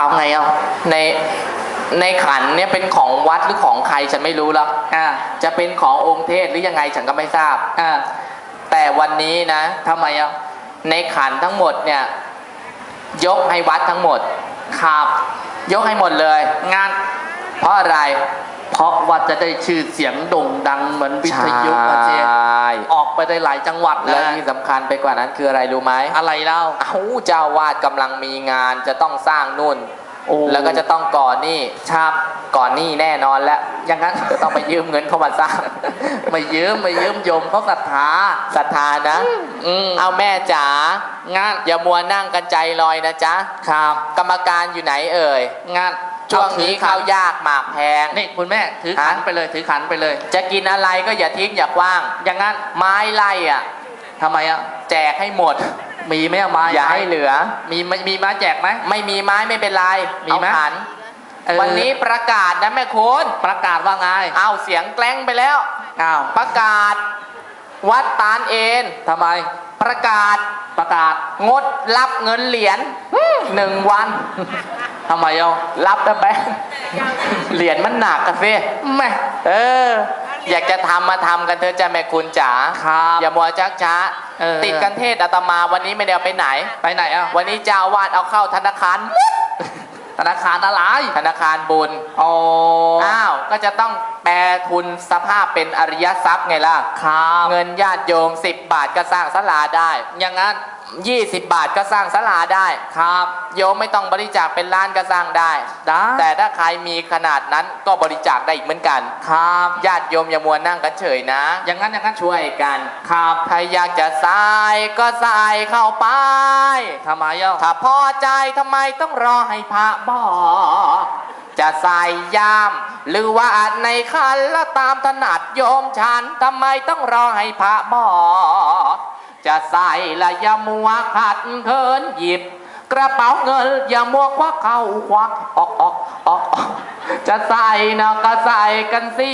เอาไงเอาในในขันเนี่ยเป็นของวัดหรือของใครฉันไม่รู้หรอกอ่าจะเป็นขององค์เทศหรือยังไงฉันก็ไม่ทราบอ่าแต่วันนี้นะทำไมเอาในขันทั้งหมดเนี่ย ยกให้วัดทั้งหมดครับยกให้หมดเลย งาน เพราะอะไร เพราะว่าจะได้ชื่อเสียงโด่งดังเหมือนวิทยุอะเจใช่ออกไปได้หลายจังหวัดและนะที่สำคัญไปกว่านั้นคืออะไรรู้ไหมอะไรเล่าเอ้าเจ้าวาดกำลังมีงานจะต้องสร้างนู่นโอ้แล้วก็จะต้องก่อนหนี่ชาบก่อนหนี่แน่นอนแล้วอย่างนั้นจะต้องไปยืมเงินเข้ามาสร้างไม่ยืมไม่ยืมโยมเขาศรัทธาศรัทธานะอืมเอาแม่จ๋างานอย่ามัวนั่งกันใจลอยนะจ๊ะครับ กรรมการอยู่ไหนเอ่ยงาน ช่วงนี้เอถือขัข้าวยากหมากแพงนี่คุณแม่ถือขันฮะไปเลยถือขันไปเลย จะกินอะไรก็อย่าทิ้งอย่ากว้าง อย่างนั้นไม้ไล่อะทำไมอะแจกให้หมด มีไหมอะไม้อย่าให้เหลือมีมีมีไม้แจกไหมไม่มีไม้ไม่เป็นไรมีไหมเอาขันเออวันนี้ประกาศนะแม่คุณประกาศว่าไงเอาเสียงแกล้งไปแล้วอ้าวประกาศ วัดตาลเอนทำไม ประกาศประกาศงดรับเงินเหรียญหนึ่งวัน ทำไมเอารับนะแบงค์เหรียญมันหนักกันสิแม่เออ อยากจะทำมาทำกันเถอะจ้าแม่คุณจ๋าครับอย่ามัวจักช้าเออติดกันเทศอาตมาวันนี้ไม่ได้เอาไปไหน ไปไหนอะวันนี้เจ้าอาวาดเอาเข้าธนาคารธนาคารอะไรธนาคารบุญอ๋ออ้าว ก็จะต้องแปลทุนสภาพเป็นอริยทรัพย์ไงล่ะครับเงินญาติโยม 10 บาทก็สร้างศาลาได้ อย่างนั้น 20 บาทก็สร้างศาลาได้ครับ โยมไม่ต้องบริจาคเป็นล้านก็สร้างได้ ได้ แต่ถ้าใครมีขนาดนั้นก็บริจาคได้อีกเหมือนกันครับญาติโยมอย่ามัวนั่งกันเฉยนะ อย่างนั้นอย่างนั้นช่วยกันครับถ้าอยากจะใส่ก็ใส่เข้าไป ทำไมเอะถ้าพอใจทำไมต้องรอให้พระบอก จะใส่ยาม หรือว่าในคันแล้วตามถนัดโยมฉันทำไมต้องรอให้พระบอก จะใส่ละอย่ามัวขัดเขินหยิบ กระเป๋าเงินอย่ามัวควักเข้าควักออกออกออกออกจะใส่นะก็ใส่กันเสี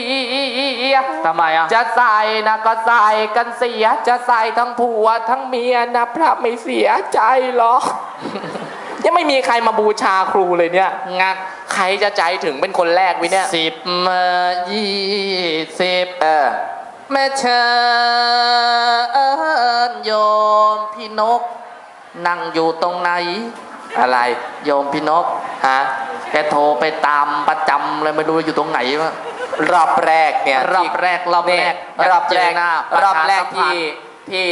ยทำไมอะจะใส่นะก็ใส่กันเสีย จะใส่ทั้งผัวทั้งเมียนะพระไม่เสียใจหรอกยังไม่มีใครมาบูชาครูเลยเนี่ยงานใครจะใจถึงเป็นคนแรกวิเนี่ยสิบมายี่สิบเออ แม่เชิญโยมพี่นก นั่งอยู่ตรงไหน อะไร โยมพี่นกฮะแกโทรไปตามประจำเลยไม่รู้อยู่ตรงไหนวะรอบแรกเนี่ยรอบแรกรอบแรกเนี่ยรอบแรกเจหน้ารอบแรกประชาสัมพันธ์ที่ที่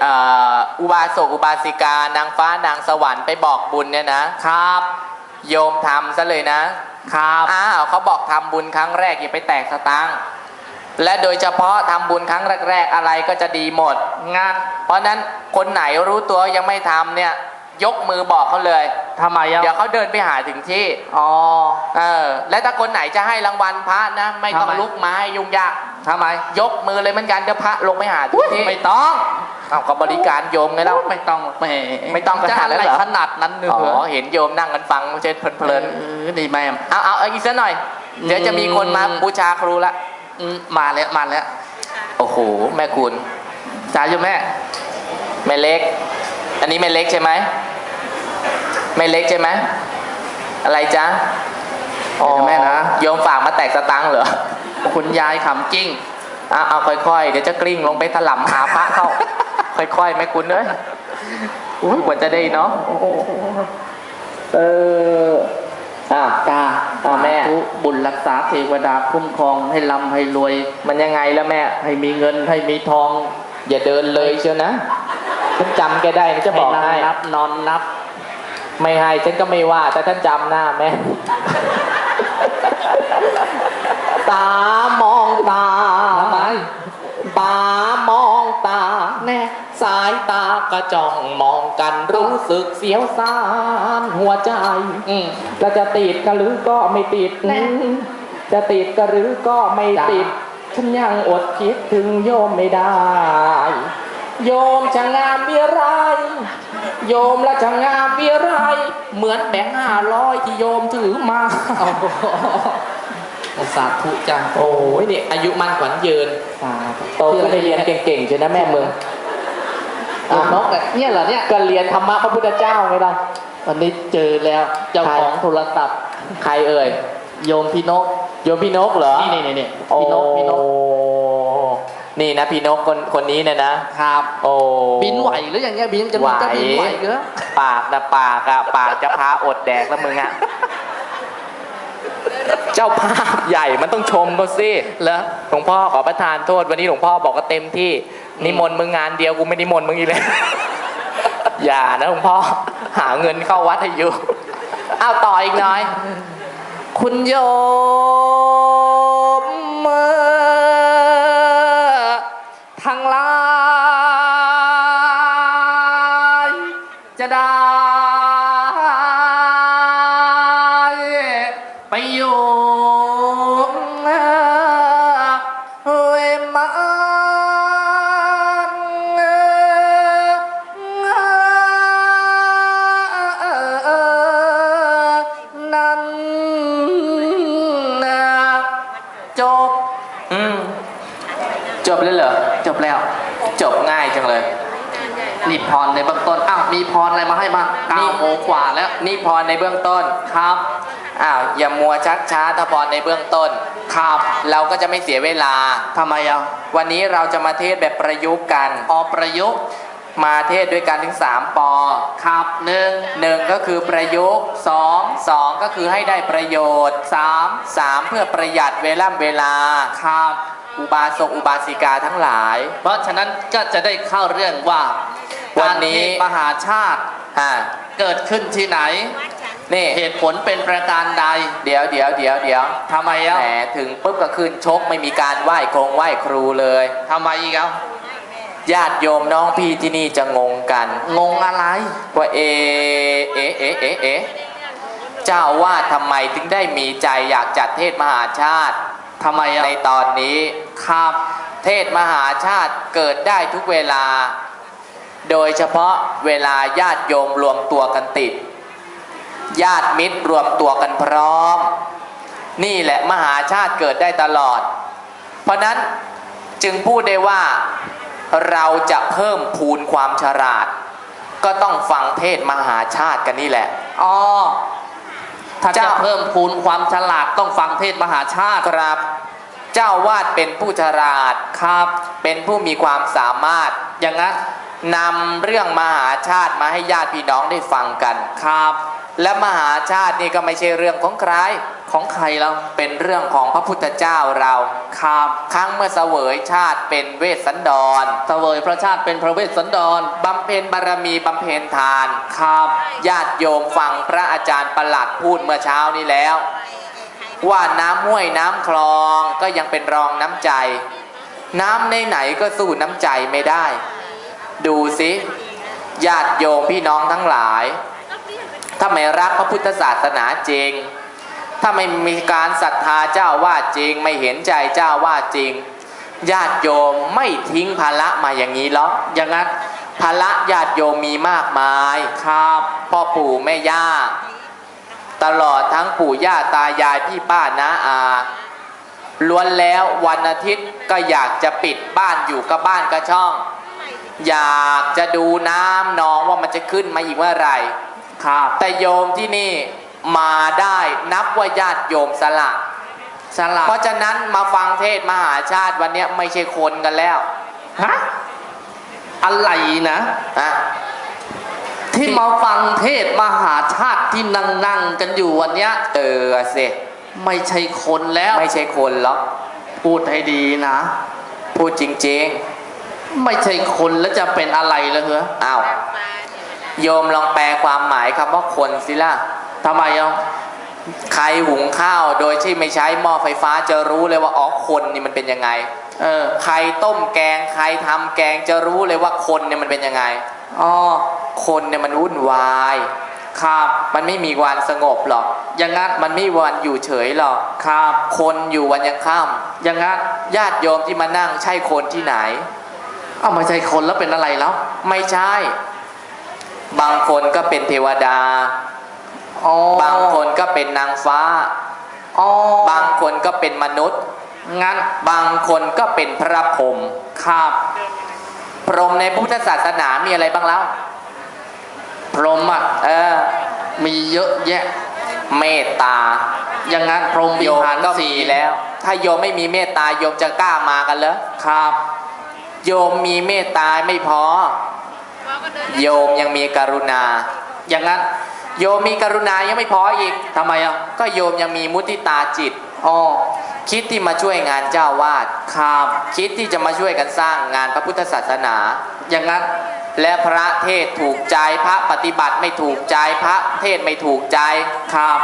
เอ่ออุบาสกอุบาสิกานางฟ้านางสวรรค์ไปบอกบุญเนี่ยนะครับ โยมทำซะเลยนะครับอ้าวเขาบอกทำบุญครั้งแรกอย่าไปแตกสตางค์ และโดยเฉพาะทำบุญครั้งแรก ๆ อะไรก็จะดีหมดงาน เพราะนั้นคนไหนรู้ตัวยังไม่ทำเนี่ย ยกมือบอกเขาเลยทำไมอะเดี๋ยวเขาเดินไปหาถึงที่อ๋อเออ และถ้าคนไหนจะให้รางวัลพระนะ ไม่ต้องทำไมลุกมาให้ยุ่งยากทำไม ยกมือเลยเหมือนกันเดี๋ยวพระลงไปหาถึอุ๊งยที่ไม่ต้องเอาก็บริการโยมไงเล่าไม่ต้องแหมไม่ต้องจะขนาดนั้อะไรนเหรอขนาดนั้นเนื้อ๋อเห็นโยมนั่งกันฟังเช่นเพลินเออดีแม่ๆเอาเอาเอาอีกสักหน่อย เดี๋ยวจะมีคนมาอืมบูชาครูละอื มมาแล้วมาแล้ว โอ้โห แม่คุณจ๋าอยู่แม่ แม่เล็ก อันนี้แม่เล็กใช่ไหมแม่เล็กใช่ไหมอะไรจ๊ะอ๋อแม่นะโยมฝากมาแตกสตังค์เหรอคุณยายขำกิ้งเอาเอาค่อยๆ เดี๋ยวจะกลิ้งลงไปถล่ำหาพระเข้า ค่อยๆ แม่คุณเอ้ยอุ้ยกว่าจะได้เนาะเอออะจ้า อ่าแม่สาธุบุญรักษาเทวดาคุ้มครองให้ร่ำให้รวย มันยังไงแล้วแม่ ให้มีเงินให้มีทอง อย่าเดินเลยเชียวนะฉันจำแกได้นะจะบอกนั่งให้นับนอนนับ ไม่ให้ฉันก็ไม่ว่า แต่ท่านจำหน้าแม่ตามองตาทำไมตามองตาแน่ สายตากระจ้องมองกันรู้สึกเสียวซานหัวใจอืมแล้วจะติดก็หรือก็ไม่ติดแน่จะติดก็หรือก็ไม่ติดจ้ฉันยังอดคิดถึงโยมไม่ได้ โยมช่างงามวิไร โยมละช่างงามวิไร เหมือนแบงค์ห้าร้อยที่โยมถือมาโอ้สาธุจ้าโอ้ยนี่อายุมันขวัญยืนสาธุโตก็ได้เรียนเก่งๆใช่นะแม่เมือง อะนกอะเนี่ยเหรอเนี่ยก็เรียนธรรมะพระพุทธเจ้าไงล่ะวันนี้เจอแล้วเจ้าของโทรศัพท์ใครเอ่ยโยมพี่นกโยมพี่นกเหรอนี่นี่นี่นี่พี่นกพี่นกโอ้นี่นะพี่นกคนคนนี้เนี่ยนะครับ โอ้บินไหวหรืออย่างเงี้ยบินจะมีจะบินไหวเหรอปากนะปากอะปากจะพาอดแดกแล้วมึงอะเจ้าภาพใหญ่มันต้องชมเขาสิเหรอหลวงพ่อขอประทานโทษวันนี้หลวงพ่อบอกว่าเต็มที่ นิมนต์มึงงานเดียวกูไม่นิมนต์มึงอีกเลยอย่านะหลวงพ่อหาเงินเข้าวัดให้อยู่เอาต่ออีกน้อย คุณโยมทั้งหลาย พรในเบื้องต้นครับอ้าวอย่ามัวชักช้าถ้าพรในเบื้องต้น ครับ เราก็จะไม่เสียเวลา ทำไมอะวันนี้เราจะมาเทศแบบประยุกต์กันอประยุกต์มาเทศด้วยกันถึง 3 ปอครับหนึ่งหนึ่งก็คือประยุกต์สองสองก็คือให้ได้ประโยชน์สามสามเพื่อประหยัดเวลาเวลา ครับ อุบาสกอุบาสิกาทั้งหลาย เพราะฉะนั้นก็จะได้เข้าเรื่องว่าวันนี้ การเทศมหาชาติ อ่า เกิดขึ้นที่ไหน นี่เหตุผลเป็นประการใด เดี๋ยวเดี๋ยวเดี๋ยวเดี๋ยวทำไมอะแหมถึงปุ๊บก็ขึ้นชกไม่มีการไหว้ครงไหว้ครูเลยทำไมอีกอะญาติโยมน้องพี่ที่นี่จะงงกัน งงอะไรว่าเอะเอะเอะเอะเอะเจ้าว่าทำไมถึงได้มีใจอยากจัดเทศมหาชาติทำไมอะในตอนนี้ครับ เทศมหาชาติเกิดได้ทุกเวลา โดยเฉพาะเวลาญาติโยมรวมตัวกันติด ญาติมิตรรวมตัวกันพร้อม นี่แหละมหาชาติเกิดได้ตลอด เพราะนั้นจึงพูดได้ว่าเราจะเพิ่มพูนความฉลาด ก็ต้องฟังเทศมหาชาติกันนี่แหละอ๋อถ้าจะเจ้าเพิ่มพูนความฉลาดต้องฟังเทศมหาชาติครับ เจ้าวาดเป็นผู้ฉลาดครับ เป็นผู้มีความสามารถอย่างนั้น นำเรื่องมหาชาติมาให้ญาติพี่น้องได้ฟังกันครับ และมหาชาตินี่ก็ไม่ใช่เรื่องของใครของใครเราเป็นเรื่องของพระพุทธเจ้าเราครับครั้งเมื่อเสวยชาติเป็นเวสสันดร เสวยพระชาติเป็นพระเวสสันดรบำเพ็ญบารมีบำเพ็ญทานครับญาติโยมฟังพระอาจารย์ประหลัดพูดเมื่อเช้านี้แล้ว ว่าน้ำห้วยน้ำคลองก็ยังเป็นรองน้ำใจ น้ำในไหนๆก็สู้น้ำใจไม่ได้ ดูสิญาติโยมพี่น้องทั้งหลาย ถ้าไม่รักพระพุทธศาสนาจริง ถ้าไม่มีการศรัทธาเจ้าว่าจริง ไม่เห็นใจเจ้าว่าจริง ญาติโยมไม่ทิ้งภาระมาอย่างนี้หรอกอย่างนั้นภาระญาติโยมมีมากมายครับพ่อปู่แม่ย่า ตลอดทั้งปู่ย่าตายายพี่ป้าน้าอาล้วนแล้ววันอาทิตย์ก็อยากจะปิดบ้านอยู่กับบ้านกับช่อง อยากจะดูน้ำนองว่ามันจะขึ้นมาอีกเมื่อไหร่ ครับ แต่โยมที่นี่มาได้นับว่าญาติโยมสละฉลาดเพราะฉะนั้นมาฟังเทศมหาชาติวันเนี้ยไม่ใช่คนกันแล้ว ฮะอะไรนะอะที่มาฟังเทศมหาชาติที่นั่งนั่งๆกันอยู่วันเนี้ย เออสิไม่ใช่คนแล้ว ไม่ใช่คนหรอกพูดให้ดีนะ พูดจริง ไม่ใช่คนแล้วจะเป็นอะไรเลยเหรออ้าวโยมลองแปลความหมายคำว่าคนสิล่ะทำไมอะใครหุงข้าวโดยที่ไม่ใช้หม้อไฟฟ้าจะรู้เลยว่าอ๋อคนนี่มันเป็นยังไงเออใครต้มแกงใครทำแกงจะรู้เลยว่าคนเนี่ยมันเป็นยังไงอ๋อคนเนี่ยมันวุ่นวายครับมันไม่มีวันสงบหรอกอย่างงั้นมันไม่วันอยู่เฉยหรอกครับ คนอยู่วันยังค่อย่างงั้นญาติโยมที่มานั่งใช่คนที่ไหน เอ้าไม่ใช่คนแล้วเป็นอะไรแล้ว ไม่ใช่ บางคนก็เป็นเทวดาอ๋อบางคนก็เป็นนางฟ้าอ๋อบางคนก็เป็นมนุษย์ งั้นบางคนก็เป็นพระพรหมครับพรหมในพุทธศาสนามีอะไรบ้างแล้ว พรหมอะเออ มีเยอะแยะ เมตตา อย่างนั้นพรหมวิโยมหารก็สี่มีแล้ว ถ้าโยมไม่มีเมตตาโยมจะกล้ามากันเหรอครับ โยมมีเมตตาไม่พอ โยมยังมีกรุณา อย่างนั้น โยมมีกรุณายังไม่พออีกทำไมอะก็โยมยังมีมุติตาจิตอ๋อคิดที่มาช่วยงานเจ้าวาดครับคิดที่จะมาช่วยกันสร้างงานพระพุทธศาสนา อย่างนั้นและพระเทศถูกใจพระปฏิบัติไม่ถูกใจพระเทศไม่ถูกใจครับ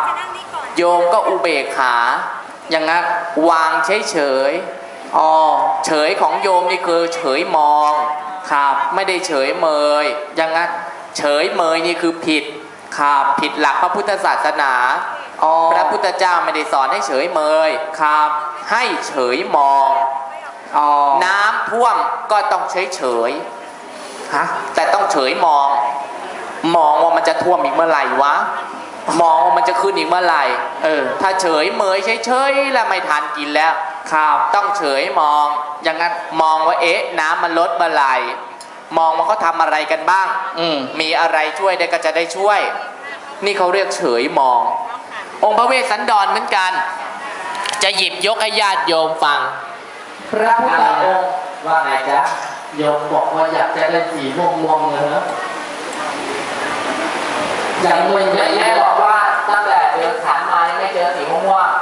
โยมก็อุเบกขา อย่างนั้นวางเฉยเฉย อ๋อๆเฉยของโยมนี่คือเฉยมองครับไม่ได้เฉยเมยอย่างนั้นเฉยเมยนี่คือผิดครับผิดหลักพระพุทธศาสนาอ๋อพระพุทธเจ้าไม่ได้สอนให้เฉยเมยครับ ให้เฉยมองอ๋อน้ำท่วมก็ต้องเฉยเฉยฮะๆแต่ต้องเฉยมอง มองว่ามันจะท่วมอีกเมื่อไหร่วะมองว่ามันจะขึ้นอีกเมื่อไหร่เออถ้าเฉยเมยเฉยๆแล้วไม่ทานกินแล้ว ครับต้องเฉยมอง อย่างนั้นมองว่าเอ๊ะ น้ำมันลดเมื่อไหร่มองว่าเขาทำอะไรกันบ้าง อืมมีอะไรช่วยได้ก็จะได้ช่วย นี่เขาเรียกเฉยมอง องค์พระเวสสันดรเหมือนกัน จะหยิบยกให้ญาติโยมฟัง พระพุทธองค์ว่าไงจ๊ะโยมบอกว่าอยากจะได้สีม่วงม่วงๆเลยนะอย่างมึงอย่างแม่นี้บอกว่าตั้งแต่เดินขันมายังไม่เจอสีม่วงๆ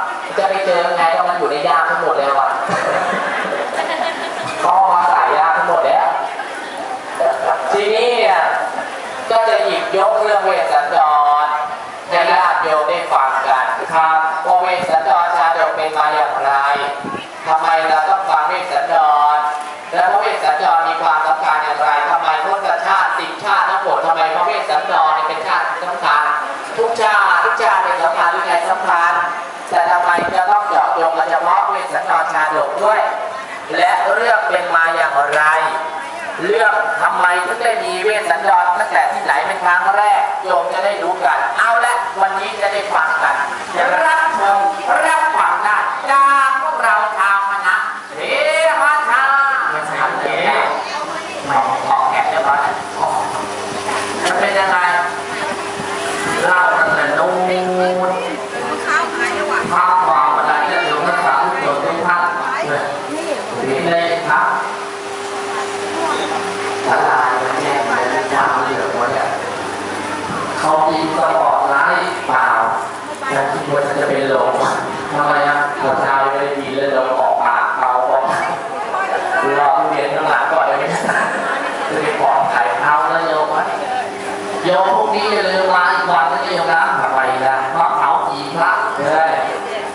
จะ เรื่องทำไมถึงได้มีเวทสันดรตั้งแต่ที่ไหนเป็นครั้งแรกโยมจะได้รู้กัน เอาละวันนี้จะได้ฟังกันรับฟังได้จากพวกเราชาวคณะเทวชาไม่ใช่เทไม่ขอแขกเรียบร้อยมันเป็นยังไงเล่าตั้งแต่นู้นข้าวความอะไรจะอยู่นักษาทุกคนทุกท่านเลยในครับ สาลาเนี่ยแยกมันเป็นความเหลืองหมดอะเขายิงสปอร์ตไลท์เปล่าแต่คิดว่าจะเป็นลมทำไมอะหัวใจไม่ได้ดีเลยลมออกปากเขาบอกรอทุเรียนข้างหลังก่อนได้ไหมจะได้ปลอดภัยเอาแล้วโยมวะโยมพวกนี้อย่าลืมมาอีกวันนึงโยมนะทำไมล่ะเพราะเขาผีพระเลย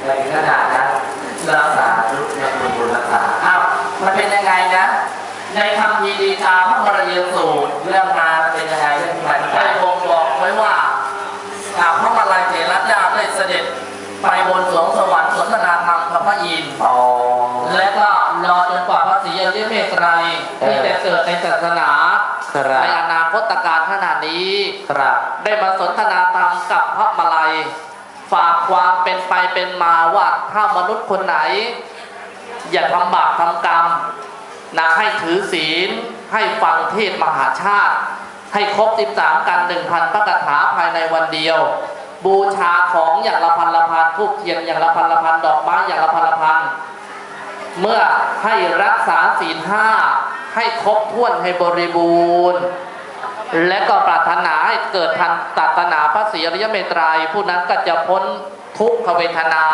แต่ถึงขนาดนั้นรักษาทุกอย่างมีบุญรักษาอ้าวมันเป็นยังไงนะ ในคำพีดีกาพระมรยสูตรเรื่องงาเป็นยังไงเรื่องมันได้บ่งบอกไว้ว่าอ่าพระมาลัยเถรเจ้าได้เสด็จไปบนสวงสวรรค์สนทนาธรรมกับพระอินทร์และก็รอจนกว่าพระศรีอริยเมตไตรที่จะเกิดในศาสนาในอนาคตการขนาดนี้ได้มาสนทนาธรรมกับพระมาลัยฝากความเป็นไปเป็นมาว่าถ้ามนุษย์คนไหน อย่าทำบาปทำกรรม นะให้ถือศีล ให้ฟังเทศมหาชาติ ให้ครบ 13 กัน1,000พระคาถาภายในวันเดียว บูชาของอย่างละพันละพันทูกเทียนอย่างละพันละพันดอกไม้อย่างละพันละพันเมื่อให้รักษาศีลห้าให้ครบถ้วนให้บริบูรณ์ และก็ปรารถนาให้เกิดทันตรัสนาพระศรีอริยเมตรัยผู้นั้นก็จะพ้น ทุกขเวทนา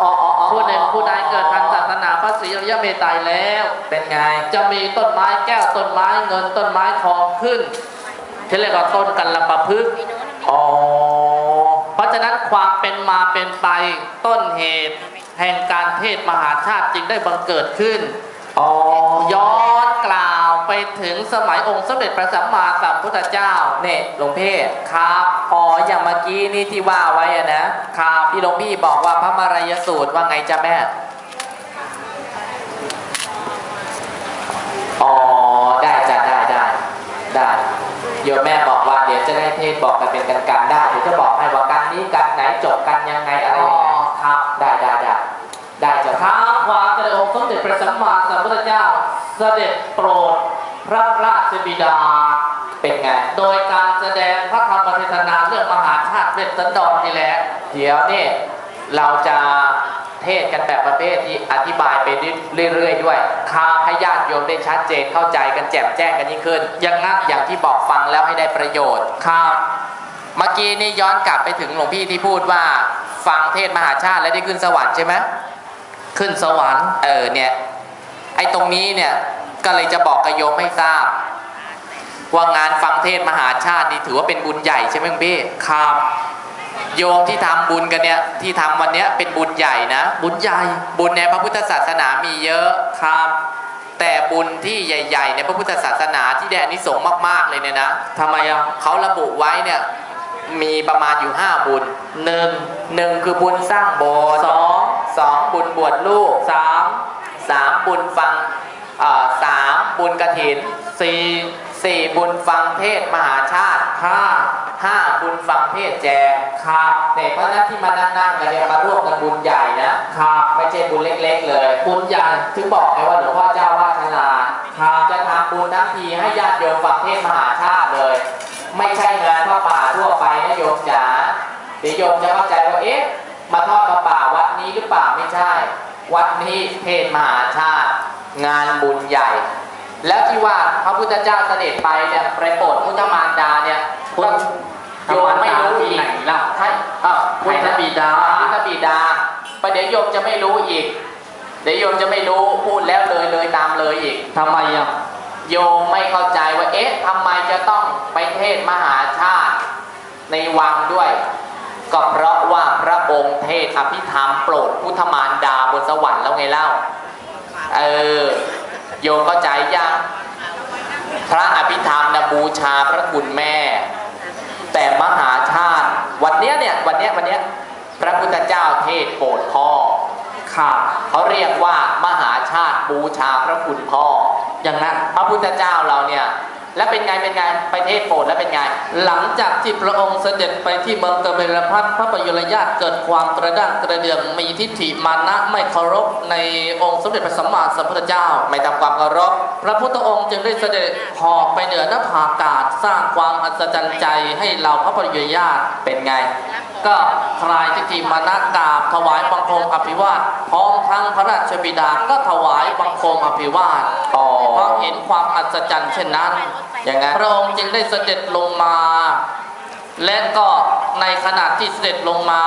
อ๋ออ๋ออ๋อผู้หนึ่งผู้ใดเกิดทันศาสนาพระศรีอริยเมตไตรแล้ว เป็นไง จะมีต้นไม้แก้วต้นไม้เงินต้นไม้ทองขึ้นที่เรียกว่าต้นกันละประพฤกษ์อ๋อ เพราะฉะนั้นความเป็นมาเป็นไปต้นเหตุ แห่งการเทศมหาชาติจึงได้บังเกิดขึ้น อ๋อย้อนกล่าว ไปถึงสมัยองค์สมเด็จพระสัมมาสัมพุทธเจ้าเนี่ยหลวงพี่ครับอ๋ออย่างเมื่อกี้นี่ที่ว่าไว้อะนะครับที่หลวงพี่บอกว่าพระมารยสูตรว่าไงจ๊ะแม่อ๋อได้จ้ะได้ได้ได้โยมแม่บอกว่าเดี๋ยวจะได้เทศบอกกันเป็นกันกันได้เดี๋ยวจะบอกให้ว่าการนี้การไหนจบกันยังไงอะไรยังไงครับได้ได้ได้ได้จ้ะท้าความเจริญองค์สมเด็จพระสัมมาสัมพุทธเจ้าเสด็จโปรด พระราชบิดาเป็นไง โดยการแสดงพระธรรมเทศนาเรื่องมหาชาติเวทสันดรนี่แหละ เดี๋ยวนี่เราจะเทศกันแบบประเภทที่อธิบายไปเรื่อยๆด้วยค่ะให้ญาติโยมได้ชัดเจนเข้าใจกันแจ่มแจ้งกันยิ่งขึ้นอย่างนั้นอย่างที่บอกฟังแล้วให้ได้ประโยชน์ครับเมื่อกี้นี่ย้อนกลับไปถึงหลวงพี่ที่พูดว่าฟังเทศมหาชาติแล้วได้ขึ้นสวรรค์ใช่ไหมขึ้นสวรรค์เออเนี่ยไอ้ตรงนี้เนี่ย ก็เลยจะบอกกับโยมให้ทราบ ว่างานฟังเทศมหาชาตินี่ถือว่าเป็นบุญใหญ่ใช่ไหมหลวงพี่ครับโยมที่ทำบุญกันเนี่ยที่ทำวันเนี้ยเป็นบุญใหญ่นะ บุญใหญ่ บุญในพระพุทธศาสนามีเยอะครับ แต่บุญที่ใหญ่ๆในพระพุทธศาสนาที่ได้อานิสงส์มากๆเลยเนี่ยนะทำไมอะเขาระบุไว้เนี่ยมีประมาณอยู่ 5 บุญหนึ่งหนึ่งคือบุญสร้างโบสถ์สองสองบุญบวชลูกสามสามบุญฟังเอ่อสาม บุญกระถินสี่สี่บุญฟังเทศมหาชาติห้าห้าบุญฟังเทศแจงครับเนี่ยเพราะฉะนั้นที่มานั่งๆกันเนี่ยมาร่วมกันบุญใหญ่นะครับไม่ใช่บุญเล็ก ๆ เลยบุญใหญ่ถึงบอกไงว่าหลวงพ่อเจ้าว่าชลาครับจะทำบุญทั้งทีให้ญาติโยมฟังเทศมหาชาติเลย ไม่ใช่งานพระป่าทั่วไปนะโยมจ๋าเดี๋ยวโยมจะเข้าใจว่าเอ๊ะมาทอดกระป่าวัดนี้หรือเปล่าไม่ใช่ วัดนี้เทศมหาชาติ งานบุญใหญ่ แล้วที่ว่าพระพุทธเจ้าเสด็จไปเนี่ยไปโปรดพุทธมารดาเนี่ยพุทธโยมไม่รู้อีกไหนล่ะใช่เอ้าพุทธบิดาพุทธบิดาประเดี๋ยวโยมจะไม่รู้อีก เดี๋ยวโยมจะไม่รู้พูดแล้วเลยเลยตามเลยอีกทำไมอะโยมไม่เข้าใจว่าเอ๊ะทำไมจะต้องไปเทศมหาชาติในวังด้วย ก็เพราะว่าพระองค์เทศอภิธรรมโปรดพุทธมารดาบนสวรรค์แล้วไงเล่า เออโยมเข้าใจยัง พระอภิธรรมนะบูชาพระคุณแม่ แต่มหาชาติ วันเนี้ยเนี่ยวันเนี้ยวันเนี้ยพระพุทธเจ้าเทศโปรดพ่อครับเขาเรียกว่ามหาชาติบูชาพระคุณพ่ออย่างนั้นพระพุทธเจ้าเราเนี่ย แล้วเป็นไงเป็นไงไปเทศโปรดแล้วเป็นไง หลังจากที่พระองค์เสด็จไปที่เมืองกบิลพัทพระประยุรญาติเกิดความกระด้างกระเดื่องมีทิฏฐิมานะไม่เคารพในองค์สมเด็จพระสัมมาสัมพุทธเจ้า ไม่ทำความเคารพพระพุทธองค์จึงได้เสด็จหอกไปเหนือหน้าผาอากาศสร้างความอัศจรรย์ใจให้เราพระประยุรญาติเป็นไง ก็คลายทิฏฐิมานะกราบถวายบังคมอภิวาทพร้อมทั้งพระราชบิดาก็ถวายบังคมอภิวาทอ๋อเพราะเห็นความอัศจรรย์เช่นนั้นอย่างนั้นพระองค์จึงได้เสด็จลงมา และก็ในขณะที่เสด็จลงมา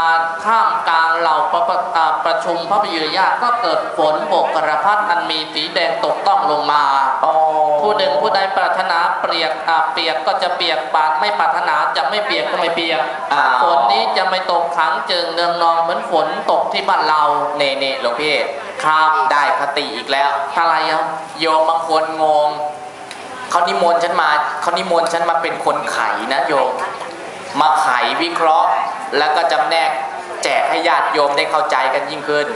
ท่ามกลางเหล่าประประอ่าประชุมพระประยุรญาติก็เกิดฝนโบกกระพัดอันมีสีแดงตกต้องลงมาอ๋อผู้หนึ่งผู้ใดปรารถนาเปียกอ่าเปียกก็จะเปียกปากไม่ปรารถนาจะไม่เปียกก็ไม่เปียกอ่าฝนนี้จะไม่ตกขังเจิงเนืองนองเหมือนฝนตกที่บ้านเราเน่เน่หลวงพี่ครับได้คติอีกแล้วอะไรอะโยมบางคนงงเขานิมนต์ฉันมาเขานิมนต์ฉันมาเป็นคนไขนะโยม มาไขวิเคราะห์ แล้วก็จำแนกแจกให้ญาติโยมได้เข้าใจกันยิ่งขึ้น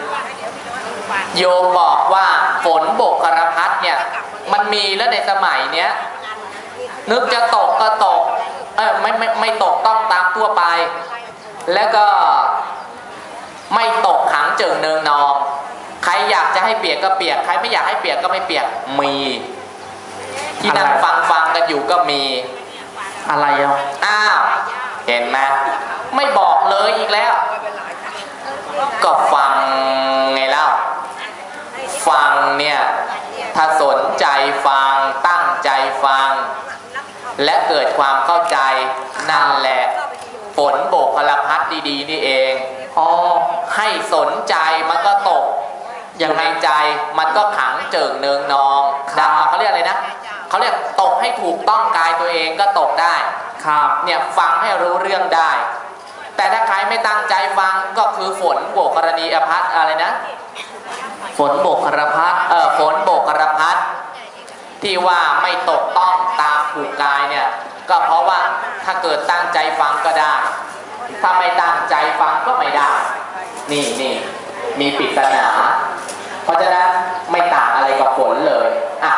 โยมบอกว่าฝนโบกกระพัดเนี่ยมันมีแล้วในสมัยเนี้ยนึกจะตกก็ตกเออไม่ไม่ไม่ตกต้องตามทั่วไป แล้วก็ไม่ตกขังเจิงเนืองนอง ใครอยากจะให้เปียกก็เปียก ใครไม่อยากให้เปียกก็ไม่เปียกมี ที่นั่งฟังฟังกันอยู่ก็มีอะไรอะอ้าว เห็นไหมไม่บอกเลยอีกแล้ว ก็ฟังไงเล่าฟังเนี่ยถ้าสนใจฟังตั้งใจฟัง และเกิดความเข้าใจนั่นแหละฝนโบกพลพัดดีๆ นี่เองอ๋อให้สนใจมันก็ตกอย่างในใจมันก็ขังเจิงเนืองนองครับดาเขาเรียกอะไรนะ เขาเรียกตกให้ถูกต้องกายตัวเองก็ตกได้ครับเนี่ยฟังให้รู้เรื่องได้ แต่ถ้าใครไม่ตั้งใจฟังก็คือฝนโบกกรณีอภัสอะไรนะ ฝนโบกกระพัดเออฝนโบกกระพัดที่ว่าไม่ตกต้องตามถูกกายเนี่ยก็เพราะว่าถ้าเกิดตั้งใจฟังก็ได้ ถ้าไม่ตั้งใจฟังก็ไม่ได้ นี่นี่มีปริศนา เพราะฉะนั้นไม่ต่างอะไรกับฝนเลยอะ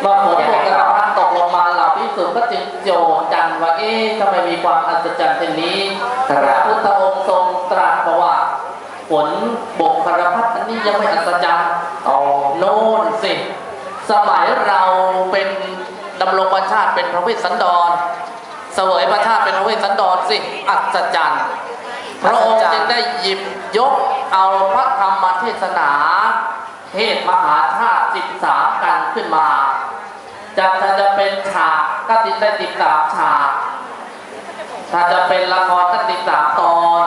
เมื่อฝนโบกกระพัดตกลงมาเหล่าพิสุทธิ์ก็จึงโจทย์กันว่า เอ๊ะทำไมมีความอัศจรรย์เช่นนี้ครับพระพุทธองค์ทรงตรัสบอกว่าฝนโบกกระพัดอันนี้ยังไม่อัศจรรย์อ๋อโน่นสิสมัยเราเป็นดำรงประชาติเป็นพระเวสสันดร เสวยประชาติเป็นพระเวสสันดรสิอัศจรรย์พระองค์จึงได้หยิบยกเอาพระธรรมเทศนา เทศมหาชาติสิบสามกันขึ้นมาจะถ้าจะเป็นฉากก็ติดได้ติดสามฉาก ถ้าจะเป็นละครก็ติดสามตอน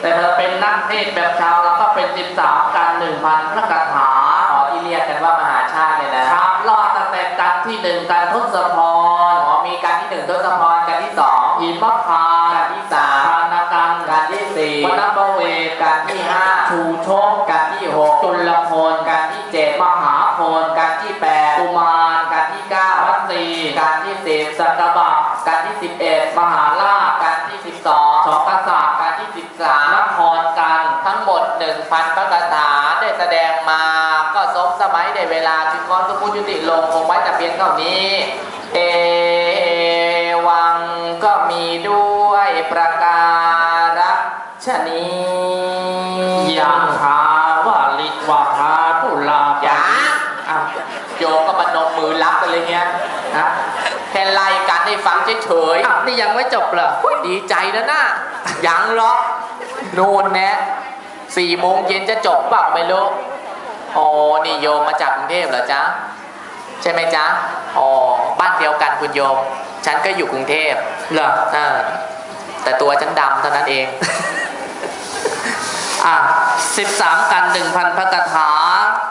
แต่ถ้าเป็นนักเทศแบบชาวเราก็เป็นสิบสามกันหนึ่งพันพระคาถาอ๋อที่เรียกกันว่ามหาชาติเนี่ยนะชามรอดตั้งแต่กันที่หนึ่งกันทศพรอ๋อมีการที่หนึ่งทศพรการที่สองหิมพานการที่สามทานากันการที่สี่วัดประเวศการที่ห้าชูโชกการที่หกจุลพลการที่เจ็ดมหาพลการที่แปดกุมารการที่เก้าวัดสีการที่สิบสักบักการที่ สิบเอ็ดมหาราชการที่สิบสองสองกษัตริย์การที่สิบสามนครกัน ทั้งหมดหนึ่งพันพระคาถาได้แสดงมา ก็สมสมัยในเวลาจึงขอสมมุยุติลงคงไว้แต่เพียงเท่านี้ เอวังก็มีด้วยประ เฉยอะนี่ยังไม่จบเหรอๆอุ๊ยดีใจนะน่ะยังหรอกโน่นแนะสี่โมงเย็นจะจบเปล่าไม่รู้โอ้นี่โยมมาจากกรุงเทพเหรอจ๊ะ ใช่ไหมจ๊ะอ๋อบ้านเดียวกันคุณโยม ฉันก็อยู่กรุงเทพเหรอเออแต่ตัวฉันดำเท่านั้นเอง อะสิบสามกันหนึ่งพันพระคาถา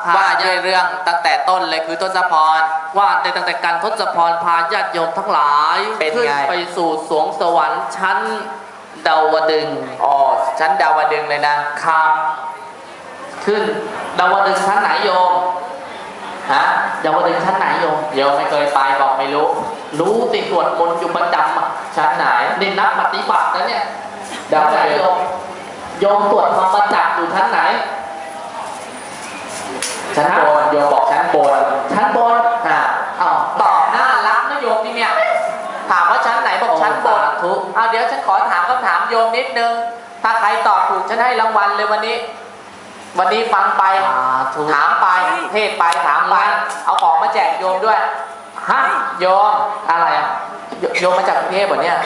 ว่าว่าด้วยเรื่องตั้งแต่ต้นเลยคือทศพร ว่าในตั้งแต่การทศพรพาญาติโยมทั้งหลายเป็นขึ้นไง ไปสู่สวงสวรรค์ชั้นดาวดึงส์อ๋อฉันดาวดึงส์เลยนะครับ ขึ้นดาวดึงส์ชั้นไหนโยมฮะดาวดึงส์ชั้นไหนโยม โยมไม่เคยไปบอกไม่รู้ รู้ติสวดมนต์อยู่ประจำอะชั้นไหนนี่นักปฏิบัตินะเนี่ยดาวไหนดึงโยมโยมตรวจธรรมจักรอยู่ชั้นไหน ชั้นบนโยมบอกชั้นบนชั้นบนฮะอ้าตอบน่ารักนะโยมนี่เนี่ย ถามว่าชั้นไหนบอกชั้นบนสาธุเอาเดี๋ยวฉันขอถามคำถามโยมนิดนึง ถ้าใครตอบถูกฉันให้รางวัลเลยวันนี้ วันนี้ฟังไป ถามไป เทศไปถามไป เอาของมาแจกโยมด้วย ฮะ โยมอะไรอะ โยโยมมาจากกรุงเทพเหรอเนี่ย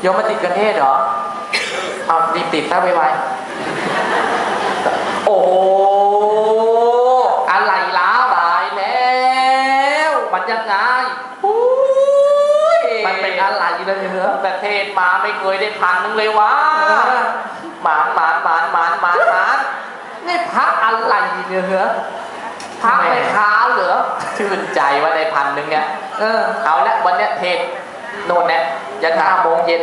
โยมมาติดกรุงเทพเหรอ เอารีบติดซะไวๆโอ้โห ยังไงอุ้ยมันเป็นอะไรเลยเหรอประเทศมาไม่เคยได้พันนึงเลยวะเออหมานหมานหมานหมานหมานหมานนี่พระอะไรเนี่ยเหรอพระไม่ค้าเหรอชื่นใจว่าได้พันหนึ่งเนี่ยเออเอาละวันเนี้ยเทศโน่นเนี่ยยันห้าโมงเย็น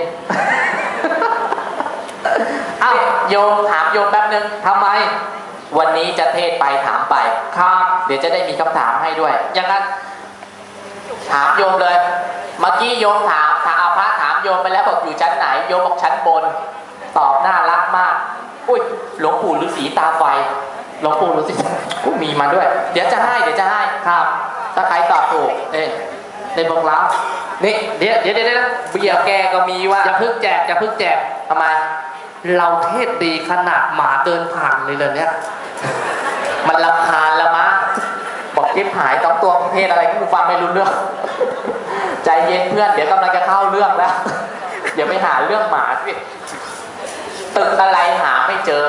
อ้าวโยมถามโยมแป๊บนึงทำไม วันนี้จะเทศไปถามไปครับเดี๋ยวจะได้มีคำถามให้ด้วยอย่างนั้น ถามโยมเลย เมื่อกี้โยมถามถามอาพระถามโยมไปแล้วบอกอยู่ชั้นไหน โยมบอกชั้นบน ตอบน่ารักมาก อุ้ยหลวงปู่ฤาษีตาไฟหลวงปู่ดูสิอุ๊ยมีมาด้วย เดี๋ยวจะให้เดี๋ยวจะให้ครับ ถ้าใครตอบถูกเอ้ยในบอกเล้านี่เดี๋ยวเดี๋ยวเดี๋ยวเดี๋ยวเบียร์แกก็มีว่าอย่าเพิ่งแจกอย่าเพิ่งแจกทำไม เราเทศดีขนาดหมาเดินผ่านเลยเลยเนี่ยมันลำคาญละมะ บอกจิ๊บหายต้องตัวประเทศอะไรกูฟังไม่รู้เรื่อง ใจเย็นเพื่อน เดี๋ยวกำลังจะเข้าเรื่องแล้วเดี๋ยวไปหาเรื่องหมาสิตึกอะไรหาไม่เจอ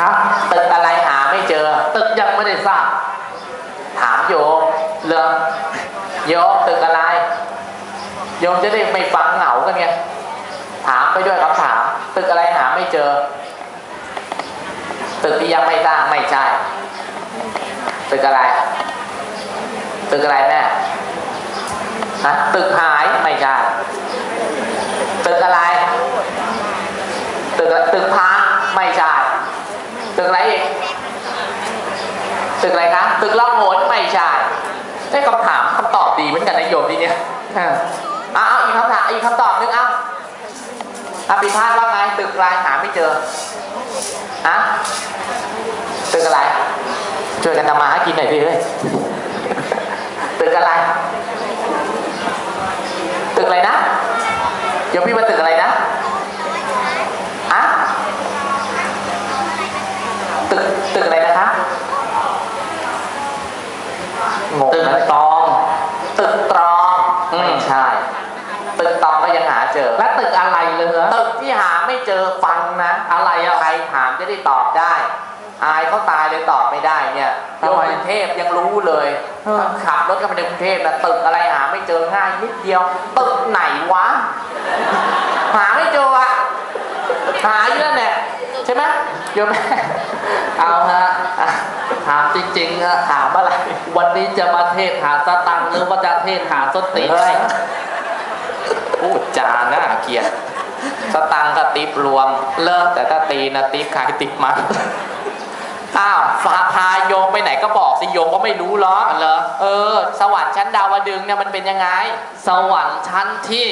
ฮะตึกอะไรหาไม่เจอ ตึกยังไม่ได้สร้างถามโยมเรื่องโยมตึกอะไรโยมจะได้ไม่ฟังเหงากันไงถามไปด้วยคำถาม ตึกอะไรหาไม่เจอ ตึกที่ยังไม่สร้างไม่ใช่ ตึกอะไร ตึกอะไรแม่ฮะตึกหายไม่ใช่ตึกอะไร ตึกตึกพังไม่ใช่ตึกอะไรอีกตึกอะไรคะตึกล่องหนไม่ใช่ได้คำถามคำตอบดีเหมือนกันนะโยมทีเนี้ยอ่าเอาเอาอีกคำถามอีกคำตอบนึงเอาอภิพาทว่าไงตึกลายหาไม่เจอฮะตึกอะไร ช่วยกันทำมาหากินหน่อยพี่เลยตึกอะไรตึกอะไรนะเดี๋ยวพี่มาตึกอะไรนะอะตึกตึกอะไรนะคะตึกตอง ตึกตรองไม่ใช่ ตึกตองก็ยังหาเจอ แล้วตึกอะไรเลยเหรอตึกที่หาไม่เจอฟังนะ อะไรอะไรถามจะได้ตอบได้ อายเขาตายเลยตอบไม่ได้เนี่ยทำโยมไมกรุงเทพยังรู้เลยเออขับรถกันไปในกรุงเทพนะตึกอะไรหาไม่เจอง่ายนิดเดียวตึกไหนวะ หาไม่เจออะหาอยู่นั่นแหละใช่ไหมโยมแม่เอาฮะอะถามจริงๆฮะถามอะไรวันนี้จะมาเทศหาสตังค์หรือว่าจะเทศหาส้นตีนเฮ้ยพูดจาน่าเกลียดสตังค์กับติปรวมเลิกแต่ถ้าตีนะติปขายติปมัน อ้าวพาพาโยมไปไหนก็บอกสิโยมก็ไม่รู้หรอกเหรอเออ สวรรค์ชั้นดาวดึงส์เนี่ยมันเป็นยังไง สวรรค์ชั้นที่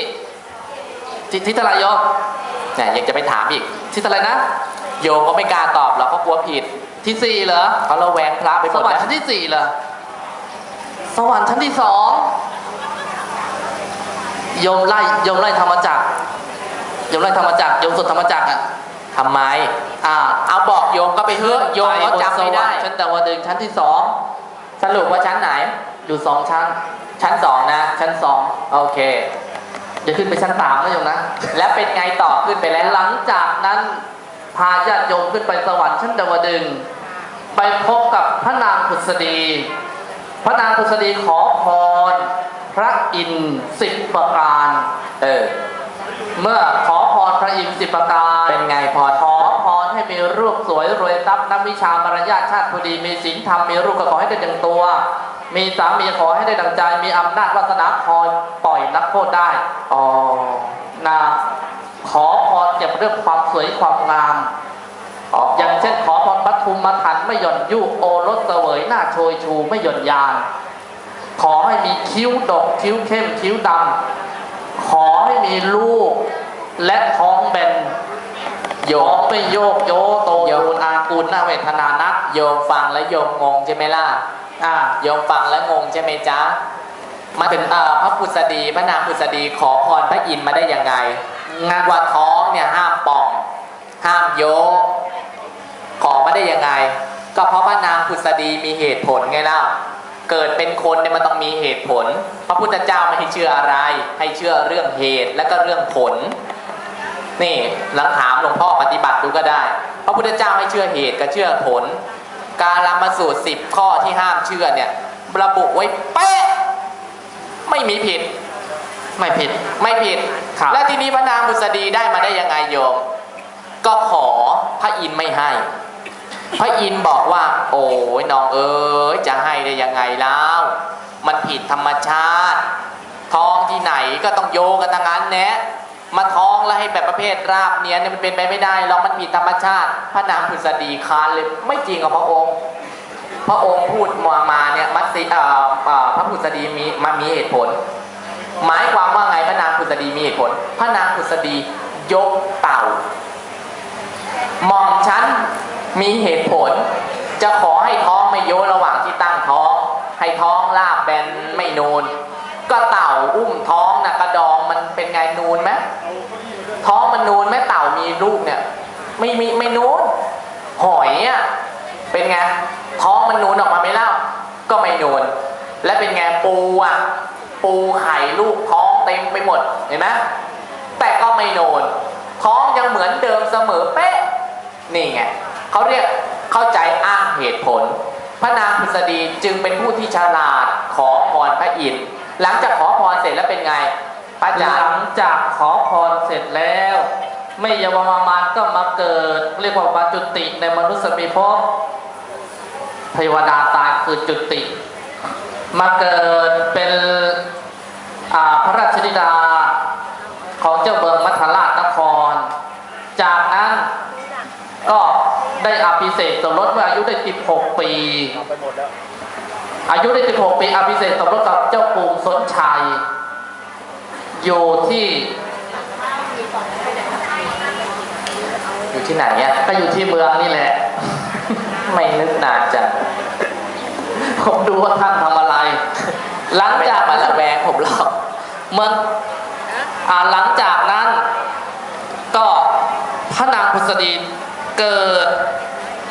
ที่ที่เท่าไหรโยมเนี่ยยังจะไปถามอีก ที่เท่าไหรนะ โยมก็ไม่กล้าตอบหรอกเพราะกลัวผิดที่สี่เหรอเขาระแวงพระไปหสมดวรรค์แล้วชั้นที่สี่เหรอสวรรค์ชั้นที่สองโยมไล่โยมไล่ธรรมจักรโยมไล่ธรรมจักรโยมสุดธรรมจักรอะ ทำไมอ่าเอาบอกโยมก็ไปเถอะโยมเขาจำไม่ได้ปบนสวรรค์ชั้นดาวดึงส์ชั้นที่สองสรุปว่าชั้นไหนอยู่สองชั้น ชั้นสองนะ ชั้นสองโอเคอย่าขึ้นไปชั้นสามนะโยมนะ แล้วเป็นไงต่อขึ้นไปแล้วหลังจากนั้นพาญาติโยมขึ้นไปสวรรค์ชั้นดาวดึงส์ไปพบกับพระนางผุษดี พระนางผุษดีขอพร พระอินทร์สิบประการ เออ เมื่อขอพรพระอินทร์สิบประการเป็นไงพรขอพรให้มีรูปสวยรวยทรัพย์นักวิชามารยาทชาติพอดีมีศีลธรรมมีรูปก็ขอให้ได้ดังตัว มีสามีขอให้ได้ดังใจ มีอำนาจวาสนาคอยปล่อยนักโทษได้อ๋อนะขอพรเกี่ยวกับเรื่องความสวยความงามอย่างเช่นขอพรปทุมมาทันไม่หย่อนยุโอรสเสวยหน้าโชยชูไม่หย่อนยานขอให้มีคิ้วดกคิ้วเข้มคิ้วดำขอ ให้มีลูก และท้องแบนโยมไม่โยกโยโตโยนอากูลน่าเวทนานักโยมฟังแล้วโยมงงใช่ไหมล่ะอ่าโยมฟังแล้วงงใช่ไหมจ๊ะมันเป็นพระพุทธดีพระนางพุทธดีขอพรพระอินทร์มาได้ยังไง งานว่าท้องเนี่ยห้ามป่อง ห้ามโยขอมาได้ยังไง ก็เพราะพระนางพุทธดีมีเหตุผลไงล่ะ เกิดเป็นคนเนี่ยมันต้องมีเหตุผล พระพุทธเจ้าไม่ให้เชื่ออะไร ให้เชื่อเรื่องเหตุและก็เรื่องผล นี่หลังถามหลวงพ่อปฏิบัติดูก็ได้ พระพุทธเจ้าให้เชื่อเหตุกับเชื่อผล การลามาสูตรสิบข้อที่ห้ามเชื่อเนี่ยระบุไว้เป๊ะไม่มีผิด ไม่ผิดไม่ผิดครับและทีนี้พระนางบุษดีได้มาได้ยังไงโยม ก็ขอพระอินทร์ไม่ให้ พระอินทร์บอกว่า โอ้ยน้องเอ๋ยจะให้ได้ยังไงแล้ว มันผิดธรรมชาติท้องที่ไหนก็ต้องโยกันทั้งนั้นแนะมาท้องแล้วให้แบบประเภทราบเนียเนี่ยมันเป็นไปไม่ได้หรอกมันผิดธรรมชาติ พระนางพุทธดีคานเลยไม่จริงกับพระองค์ พระองค์พูดมามาเนี่ยมัตสิพระพุทธดีมีมามีเหตุผล หมายความว่าไงพระนางพุทธดีมีเหตุผล พระนางพุทธดียกเต่าหม่อมฉัน มีเหตุผล จะขอให้ท้องไม่โยระหว่างที่ตั้งท้อง ให้ท้องลาบแบนไม่นูน ก็เต่าอุ้มท้องนะกระดองมันเป็นไงนูนไหมท้องมันนูนไหมเต่ามีลูกเนี่ยไม่มีไม่นูนหอยอะเป็นไงท้องมันนูนออกมาไม่เล่าก็ไม่นูน และเป็นไงปูอะปูไข่ลูกท้องเต็มไปหมดเห็นไหมแต่ก็ไม่โนนท้องยังเหมือนเดิมเสมอเป๊ะนี่ไง เขาเรียกเข้าใจอ้างเหตุผล พระนางพุทธดีจึงเป็นผู้ที่ฉลาดขอพรพระอินทร์หลังจากขอพรเสร็จแล้วเป็นไงพระอาหจารลัย์งจากขอพรเสร็จแล้ว ไม่ยาวมามานก็มาเกิด เรียกว่ามาจุติในมนุษย์สมีภพเทวดาตายคือจุติ มาเกิดเป็นอ่าพระราชธิดาของเจ้าเมืองมัทราชนคร จาก ได้อภิเษกสมรสเมื่ออายุได้ 16 ปี อายุได้ 16 ปี อภิเษกสมรสกับเจ้ากรุงสนชัย อยู่ที่ อยู่ที่ไหนอะก็อยู่ที่เมืองนี่แหละ ไม่นึกนานจังผมดูว่าท่านทำอะไร หลังจากมาระแวงผมหรอกเมืองอ่าหลังจากนั้น ก็พระนางพุทธดีเกิด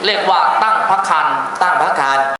เรียกว่าตั้งพระคันตั้งพระคัน